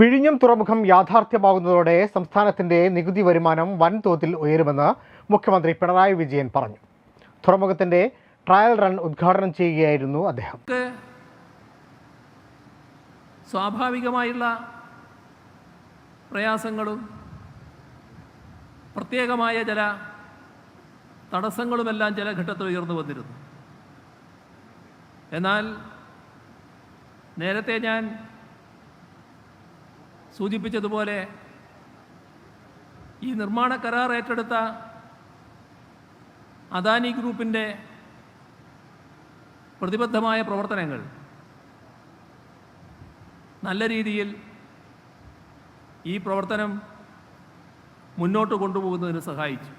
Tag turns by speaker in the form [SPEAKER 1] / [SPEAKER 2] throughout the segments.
[SPEAKER 1] വിഴിഞ്ഞം തുറമുഖം യാഥാർത്ഥ്യമാകുന്നതോടെ സംസ്ഥാനത്തിന്റെ നികുതി വരുമാനം വൻതോതിൽ ഉയരുമെന്ന് മുഖ്യമന്ത്രി പിണറായി വിജയൻ പറഞ്ഞു. തുറമുഖത്തിന്റെ ട്രയൽ റൺ ഉദ്ഘാടനം ചെയ്യുകയായിരുന്നു അദ്ദേഹം.
[SPEAKER 2] സ്വാഭാവികമായുള്ള പ്രയാസങ്ങളും പ്രത്യേകമായ ചില തടസ്സങ്ങളുമെല്ലാം ചില ഘട്ടത്തിൽ ഉയർന്നു വന്നിരുന്നു. എന്നാൽ നേരത്തെ ഞാൻ സൂചിപ്പിച്ചതുപോലെ ഈ നിർമ്മാണ കരാർ ഏറ്റെടുത്ത അദാനി ഗ്രൂപ്പിന്റെ പ്രതിബദ്ധമായ പ്രവർത്തനങ്ങൾ നല്ല രീതിയിൽ ഈ പ്രവർത്തനം മുന്നോട്ട് കൊണ്ടുപോകുന്നതിന് സഹായിച്ചു.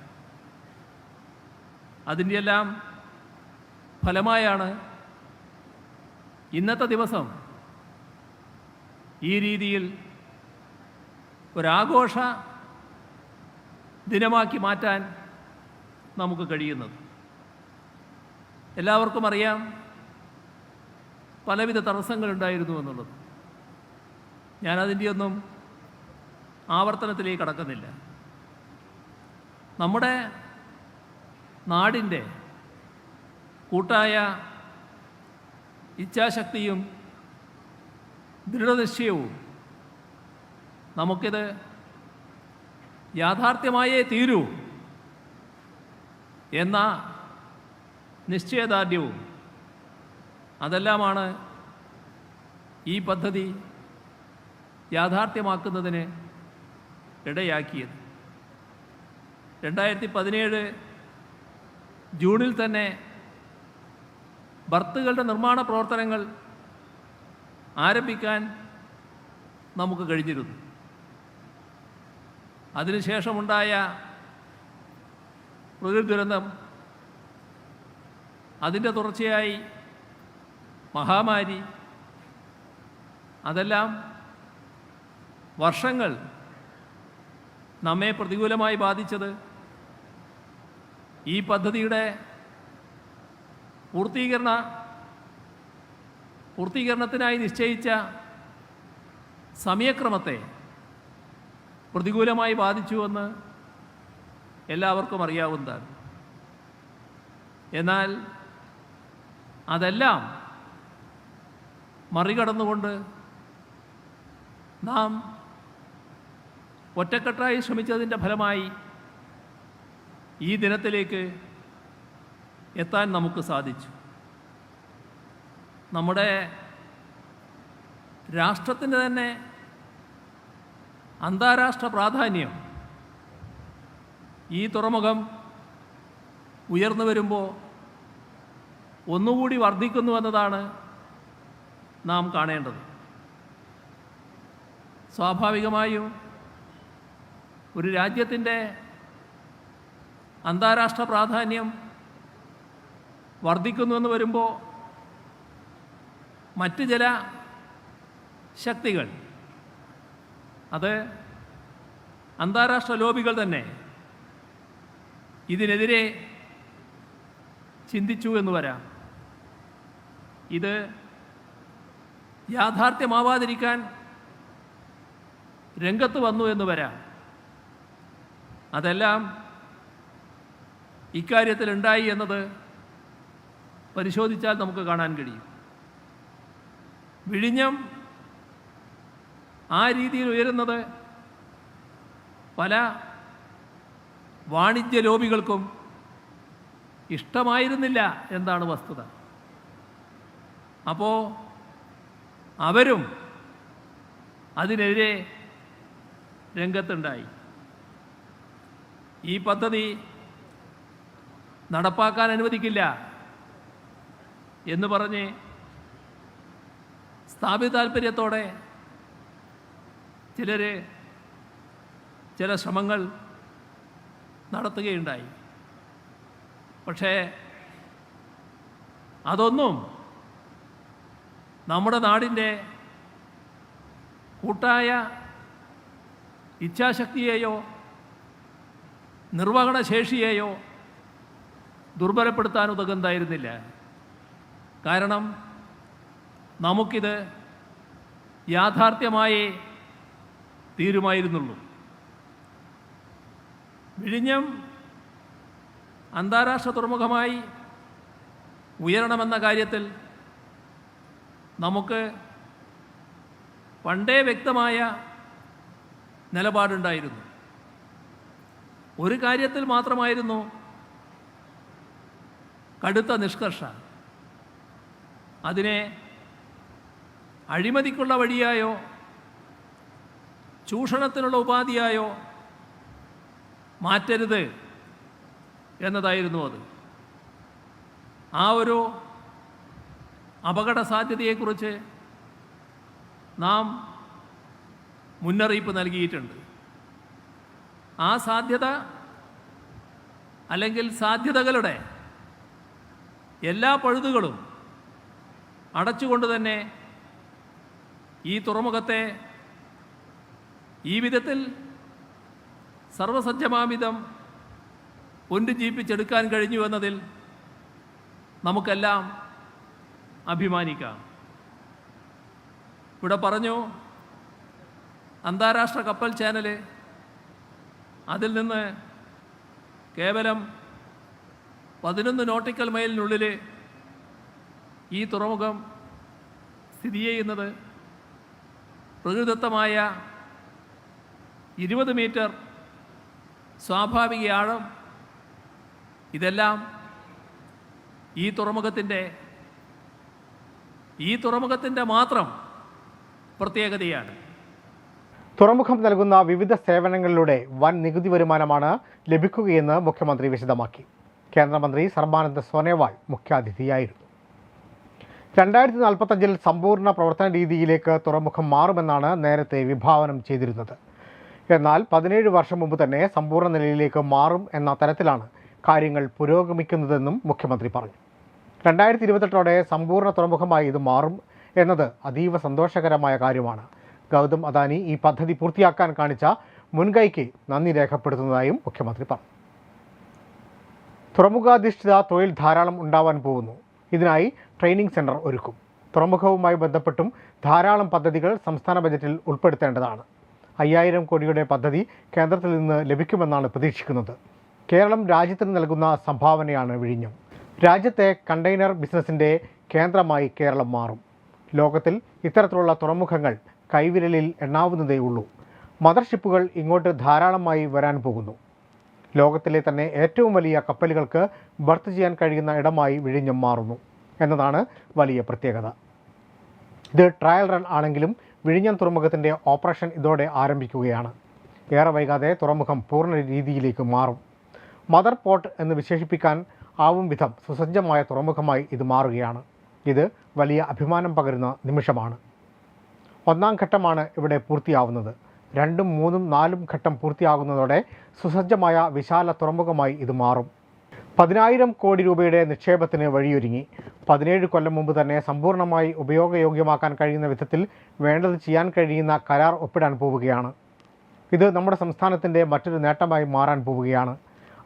[SPEAKER 2] അതിന്റെയെല്ലാം ഫലമായാണ് ഇന്നത്തെ ദിവസം ഈ രീതിയിൽ ഒരാഘോഷ ദിനമാക്കി മാറ്റാൻ നമുക്ക് കഴിയുന്നത്. എല്ലാവർക്കും അറിയാം പലവിധ തടസ്സങ്ങളുണ്ടായിരുന്നു എന്നുള്ളത്. ഞാനതിന്റെ ഒന്നും ആവർത്തനത്തിലേക്ക് കടക്കുന്നില്ല. നമ്മുടെ നാടിന്റെ കൂട്ടായ ഇച്ഛാശക്തിയും ദൃഢനിശ്ചയവും നമുക്കിത് യാഥാർത്ഥ്യമായേ തീരൂ എന്ന നിശ്ചയദാർഢ്യവും അതെല്ലാമാണ് ഈ പദ്ധതി യാഥാർത്ഥ്യമാക്കുന്നതിന് ഇടയാക്കിയത്. രണ്ടായിരത്തി പതിനേഴ് ജൂണിൽ തന്നെ ബർത്തുകളുടെ നിർമ്മാണ പ്രവർത്തനങ്ങൾ ആരംഭിക്കാൻ നമുക്ക് കഴിഞ്ഞിരുന്നു. അതിനുശേഷമുണ്ടായ പ്രകൃതി ദുരന്തം അതിന്റെ തുടർച്ചയായി മഹാമാരി അതെല്ലാം വർഷങ്ങൾ നമ്മെ പ്രതികൂലമായി ബാധിച്ചത് ഈ പദ്ധതിയുടെ പൂർത്തീകരണ പൂർത്തീകരണത്തിനായി നിശ്ചയിച്ച സമയക്രമത്തെ പ്രതികൂലമായി ബാധിച്ചുവെന്ന് എല്ലാവർക്കും അറിയാവുന്നതാണ്. എന്നാൽ അതെല്ലാം മറികടന്നുകൊണ്ട് നാം ഒറ്റക്കെട്ടായി ശ്രമിച്ചതിന്റെ ഫലമായി ഈ ദിനത്തിലേക്ക് എത്താൻ നമുക്ക് സാധിച്ചു. നമ്മുടെ രാഷ്ട്രത്തിന്റെ തന്നെ അന്താരാഷ്ട്ര പ്രാധാന്യം. ഈ തുറമുഖം ഉയർന്നു വരുമ്പോൾ ഒന്നുകൂടി വർദ്ധിക്കുന്നു എന്നതാണ് നാം കാണേണ്ടത്. സ്വാഭാവികമായും ഒരു രാജ്യത്തിന്റെ അന്താരാഷ്ട്ര പ്രാധാന്യം വർദ്ധിക്കുന്നുവെന്ന് വരുമ്പോൾ മറ്റ് ചില ശക്തികൾ അത് അന്താരാഷ്ട്ര ലോബികൾ തന്നെ ഇതിനെതിരെ ചിന്തിച്ചു എന്ന് വരാം. ഇത് യാഥാർത്ഥ്യമാവാതിരിക്കാൻ രംഗത്ത് വന്നു എന്ന് വരാം. അതെല്ലാം ഇക്കാര്യത്തിൽ ഉണ്ടായി എന്നത് പരിശോധിച്ചാൽ നമുക്ക് കാണാൻ കഴിയും. വിഴിഞ്ഞം ആ രീതിയിൽ ഉയരുന്നത് പല വാണിജ്യ ലോബികൾക്കും ഇഷ്ടമായിരുന്നില്ല എന്താണ് വസ്തുത. അപ്പോൾ അവരും അതിനെതിരെ രംഗത്തുണ്ടായി. ഈ പദ്ധതി നടപ്പാക്കാൻ അനുവദിക്കില്ല എന്ന് പറഞ്ഞ് സ്ഥാപിത താല്പര്യത്തോടെ ചിലർ ചില ശ്രമങ്ങൾ നടത്തുകയുണ്ടായി. പക്ഷേ അതൊന്നും നമ്മുടെ നാടിന്റെ കൂട്ടായ ഇച്ഛാശക്തിയെയോ നിർവഹണശേഷിയെയോ ദുർബലപ്പെടുത്താൻ ഉതകുന്നതായിരുന്നില്ല കാരണം നമുക്കിത് യാഥാർത്ഥ്യമായി തീരുമായിരുന്നുള്ളൂ. വിഴിഞ്ഞം അന്താരാഷ്ട്ര തുറമുഖമായി ഉയരണമെന്ന കാര്യത്തിൽ നമുക്ക് പണ്ടേ വ്യക്തമായ നിലപാടുണ്ടായിരുന്നു. ഒരു കാര്യത്തിൽ മാത്രമായിരുന്നു കടുത്ത നിഷ്കർഷ. അതിനെ അഴിമതിക്കുള്ള വഴിയായോ ചൂഷണത്തിനുള്ള ഉപാധിയായോ? മാറ്റരുത് എന്നതായിരുന്നു അത്. ആ ഒരു അപകട സാധ്യതയെക്കുറിച്ച് നാം മുന്നറിയിപ്പ് നൽകിയിട്ടുണ്ട്. ആ സാധ്യത അല്ലെങ്കിൽ സാധ്യതകളുടെ എല്ലാ പഴുതുകളും അടച്ചുകൊണ്ട് തന്നെ ഈ തുറമുഖത്തെ ഈ വിധത്തിൽ സർവസജ്ജമാവിധം പുനരുജ്ജീവിപ്പിച്ചെടുക്കാൻ കഴിഞ്ഞു എന്നതിൽ നമുക്കെല്ലാം അഭിമാനിക്കാം. ഇവിടെ പറഞ്ഞു അന്താരാഷ്ട്ര കപ്പൽ ചാനൽ അതിൽ നിന്ന് കേവലം പതിനൊന്ന് നോട്ടിക്കൽ മൈലിനുള്ളിൽ ഈ തുറമുഖം സ്ഥിതി ചെയ്യുന്നത് പ്രകൃതിദത്തമായ ഇരുപത് മീറ്റർ സ്വാഭാവിക ആഴം ഇതെല്ലാം ഈ തുറമുഖത്തിന്റെ ഈ തുറമുഖത്തിന്റെ മാത്രം പ്രത്യേകതയാണ്.
[SPEAKER 1] തുറമുഖം നൽകുന്ന വിവിധ സേവനങ്ങളിലൂടെ വൻ നികുതി വരുമാനമാണ് ലഭിക്കുകയെന്ന് മുഖ്യമന്ത്രി വിശദമാക്കി. കേന്ദ്രമന്ത്രി സർബാനന്ദ സോനോവാൾ മുഖ്യാതിഥിയായിരുന്നു. രണ്ടായിരത്തി നാൽപ്പത്തഞ്ചിൽ സമ്പൂർണ പ്രവർത്തന രീതിയിലേക്ക് തുറമുഖം മാറുമെന്നാണ് നേരത്തെ വിഭാവനം ചെയ്തിരുന്നത്. എന്നാൽ പതിനേഴ് വർഷം മുമ്പ് തന്നെ സമ്പൂർണ നിലയിലേക്ക് മാറും എന്ന തരത്തിലാണ് കാര്യങ്ങൾ പുരോഗമിക്കുന്നതെന്നും മുഖ്യമന്ത്രി പറഞ്ഞു. രണ്ടായിരത്തി ഇരുപത്തെട്ടോടെ സമ്പൂർണ തുറമുഖമായി ഇത് മാറും എന്നത് അതീവ സന്തോഷകരമായ കാര്യമാണ്. ഗൗതം അദാനി ഈ പദ്ധതി പൂർത്തിയാക്കാൻ കാണിച്ച മുൻകൈക്ക് നന്ദി രേഖപ്പെടുത്തുന്നതായും മുഖ്യമന്ത്രി പറഞ്ഞു. തുറമുഖാധിഷ്ഠിത തൊഴിൽ ധാരാളം ഉണ്ടാവാൻ പോകുന്നു. ഇതിനായി ട്രെയിനിങ് സെന്റർ ഒരുക്കും. തുറമുഖവുമായി ബന്ധപ്പെട്ടും ധാരാളം പദ്ധതികൾ സംസ്ഥാന ബജറ്റിൽ ഉൾപ്പെടുത്തേണ്ടതാണ്. അയ്യായിരം കോടിയുടെ പദ്ധതി കേന്ദ്രത്തിൽ നിന്ന് ലഭിക്കുമെന്നാണ് പ്രതീക്ഷിക്കുന്നത്. കേരളം രാജ്യത്തിന് നൽകുന്ന സംഭാവനയാണ് വിഴിഞ്ഞം. രാജ്യത്തെ കണ്ടെയ്നർ ബിസിനസ്സിന്റെ കേന്ദ്രമായി കേരളം മാറും. ലോകത്തിൽ ഇത്തരത്തിലുള്ള തുറമുഖങ്ങൾ കൈവിരലിൽ എണ്ണാവുന്നതേ ഉള്ളൂ. മദർഷിപ്പുകൾ ഇങ്ങോട്ട് ധാരാളമായി വരാൻ പോകുന്നു. ലോകത്തിലെ തന്നെ ഏറ്റവും വലിയ കപ്പലുകൾക്ക് ബർത്ത് ചെയ്യാൻ കഴിയുന്ന ഇടമായി വിഴിഞ്ഞം മാറുന്നു എന്നതാണ് വലിയ പ്രത്യേകത. ഇത് ട്രയൽ റൺ ആണെങ്കിലും വിഴിഞ്ഞം തുറമുഖത്തിന്റെ ഓപ്പറേഷൻ ഇതോടെ ആരംഭിക്കുകയാണ്. ഏറെ വൈകാതെ തുറമുഖം പൂർണ രീതിയിലേക്ക് മാറും. മദർ പോർട്ട് എന്ന് വിശേഷിപ്പിക്കാൻ ആവും വിധം സുസജ്ജമായ തുറമുഖമായി ഇത് മാറുകയാണ്. ഇത് വലിയ അഭിമാനം പകരുന്ന നിമിഷമാണ്. ഒന്നാം ഘട്ടമാണ് ഇവിടെ പൂർത്തിയാവുന്നത്. രണ്ടും മൂന്നും നാലും ഘട്ടം പൂർത്തിയാകുന്നതോടെ സുസജ്ജമായ വിശാല തുറമുഖമായി ഇത് മാറും. പതിനായിരം കോടി രൂപയുടെ നിക്ഷേപത്തിന് വഴിയൊരുങ്ങി. പതിനേഴ് കൊല്ലം മുമ്പ് തന്നെ സമ്പൂർണമായി ഉപയോഗയോഗ്യമാക്കാൻ കഴിയുന്ന വിധത്തിൽ വേണ്ടത് ചെയ്യാൻ കഴിയുന്ന കരാർ ഒപ്പിടാൻ പോവുകയാണ്. ഇത് നമ്മുടെ സംസ്ഥാനത്തിന്റെ മറ്റൊരു നേട്ടമായി മാറാൻ പോവുകയാണ്.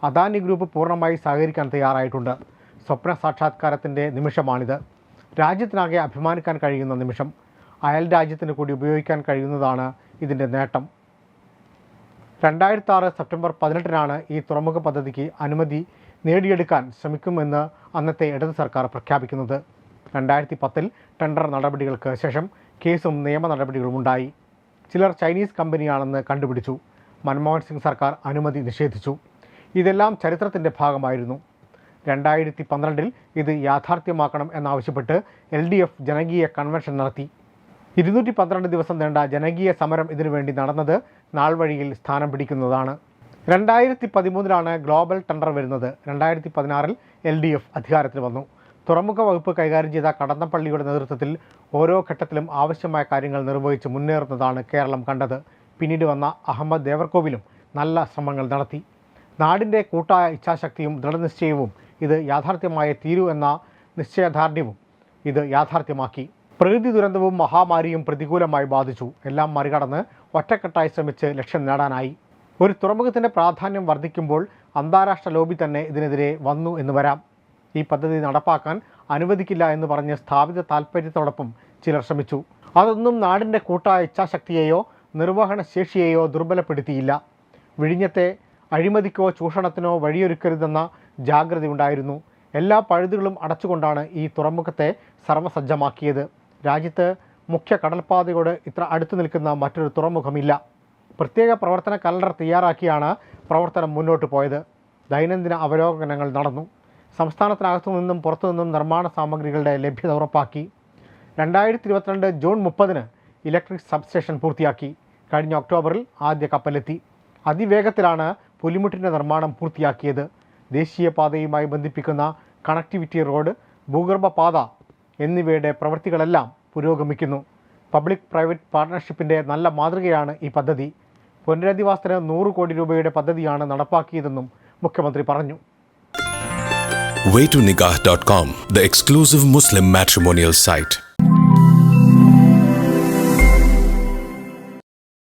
[SPEAKER 1] അദാനി ഗ്രൂപ്പ് പൂർണമായി സഹകരിക്കാൻ തയ്യാറായിട്ടുണ്ട്. സ്വപ്ന സാക്ഷാത്കാരത്തിന്റെ നിമിഷമാണിത്. രാജ്യത്തിനാകെ അഭിമാനിക്കാൻ കഴിയുന്ന നിമിഷം. അയൽ രാജ്യത്തിന് കൂടി ഉപയോഗിക്കാൻ കഴിയുന്നതാണ് ഇതിന്റെ നേട്ടം. രണ്ടായിരത്തി ആറ് സെപ്റ്റംബർ പതിനെട്ടിനാണ് ഈ തുറമുഖ പദ്ധതിക്ക് അനുമതി നേടിയെടുക്കാൻ ശ്രമിക്കുമെന്ന് അന്നത്തെ ഇടത് സർക്കാർ പ്രഖ്യാപിക്കുന്നത്. രണ്ടായിരത്തി പത്തിൽ ടെൻഡർ നടപടികൾക്ക് ശേഷം കേസും നിയമ നടപടികളും ഉണ്ടായി. ചിലർ ചൈനീസ് കമ്പനിയാണെന്ന് കണ്ടുപിടിച്ചു. മൻമോഹൻ സിംഗ് സർക്കാർ അനുമതി നിഷേധിച്ചു. ഇതെല്ലാം ചരിത്രത്തിന്റെ ഭാഗമായിരുന്നു. രണ്ടായിരത്തി പന്ത്രണ്ടിൽ ഇത് യാഥാർത്ഥ്യമാക്കണം എന്നാവശ്യപ്പെട്ട് എൽ ഡി എഫ് ജനകീയ കൺവെൻഷൻ നടത്തി. ഇരുന്നൂറ്റി പന്ത്രണ്ട് ദിവസം നീണ്ട ജനകീയ സമരം ഇതിനുവേണ്ടി നടന്നത് നാൾ വഴിയിൽ സ്ഥാനം പിടിക്കുന്നതാണ്. രണ്ടായിരത്തി പതിമൂന്നിലാണ് ഗ്ലോബൽ ടെൻഡർ വരുന്നത്. രണ്ടായിരത്തി പതിനാറിൽ എൽ ഡി എഫ് അധികാരത്തിൽ വന്നു. തുറമുഖ വകുപ്പ് കൈകാര്യം ചെയ്ത കടന്നപ്പള്ളിയുടെ നേതൃത്വത്തിൽ ഓരോ ഘട്ടത്തിലും ആവശ്യമായ കാര്യങ്ങൾ നിർവഹിച്ച് മുന്നേറുന്നതാണ് കേരളം കണ്ടത്. പിന്നീട് വന്ന അഹമ്മദ് ദേവർകോവിലും നല്ല ശ്രമങ്ങൾ നടത്തി. നാടിന്റെ കൂട്ടായ ഇച്ഛാശക്തിയും ദൃഢനിശ്ചയവും ഇത് യാഥാർത്ഥ്യമായ തീരൂ എന്ന നിശ്ചയദാർഢ്യവും ഇത് യാഥാർത്ഥ്യമാക്കി. പ്രകൃതി ദുരന്തവും മഹാമാരിയും പ്രതികൂലമായി ബാധിച്ചു. എല്ലാം മറികടന്ന് ഒറ്റക്കെട്ടായി ശ്രമിച്ച് ലക്ഷ്യം നേടാനായി. ഒരു തുറമുഖത്തിന്റെ പ്രാധാന്യം വർദ്ധിക്കുമ്പോൾ അന്താരാഷ്ട്ര ലോബി തന്നെ ഇതിനെതിരെ വന്നു എന്ന് വരാം. ഈ പദ്ധതി നടപ്പാക്കാൻ അനുവദിക്കില്ല എന്ന് പറഞ്ഞ് സ്ഥാപിത താൽപ്പര്യത്തോടൊപ്പം ചിലർ ശ്രമിച്ചു. അതൊന്നും നാടിന്റെ കൂട്ടായ ഇച്ഛാശക്തിയെയോ നിർവഹണ ശേഷിയെയോ ദുർബലപ്പെടുത്തിയില്ല. വിഴിഞ്ഞത്തെ അഴിമതിക്കോ ചൂഷണത്തിനോ വഴിയൊരുക്കരുതെന്ന ജാഗ്രതയുണ്ടായിരുന്നു എല്ലാ പഴുതുകളും അടച്ചുകൊണ്ടാണ് ഈ തുറമുഖത്തെ സർവസജ്ജമാക്കിയത് രാജ്യത്ത് മുഖ്യ കടൽപ്പാതയോട് ഇത്ര അടുത്തു നിൽക്കുന്ന മറ്റൊരു തുറമുഖമില്ല. പ്രത്യേക പ്രവർത്തന കലണ്ടർ തയ്യാറാക്കിയാണ് പ്രവർത്തനം മുന്നോട്ട് പോയത്. ദൈനംദിന അവലോകനങ്ങൾ നടന്നു. സംസ്ഥാനത്തിനകത്തു നിന്നും പുറത്തു നിന്നും നിർമ്മാണ സാമഗ്രികളുടെ ലഭ്യത ഉറപ്പാക്കി. രണ്ടായിരത്തി ഇരുപത്തിരണ്ട് ജൂൺ മുപ്പതിന് ഇലക്ട്രിക് സബ്സ്റ്റേഷൻ പൂർത്തിയാക്കി. കഴിഞ്ഞ ഒക്ടോബറിൽ ആദ്യ കപ്പലെത്തി. അതിവേഗത്തിലാണ് പുലിമുട്ടിന്റെ നിർമ്മാണം പൂർത്തിയാക്കിയത്. ദേശീയപാതയുമായി ബന്ധിപ്പിക്കുന്ന കണക്ടിവിറ്റി റോഡ് ഭൂഗർഭ പാത എന്നിവയുടെ പ്രവൃത്തികളെല്ലാം പുരോഗമിക്കുന്നു. പബ്ലിക് പ്രൈവറ്റ് പാർട്ണർഷിപ്പിന്റെ നല്ല മാതൃകയാണ് ഈ പദ്ധതി. പുനരധിവാസത്തിന് നൂറ് കോടി രൂപയുടെ പദ്ധതിയാണ് നടപ്പാക്കിയതെന്നും മുഖ്യമന്ത്രി പറഞ്ഞു.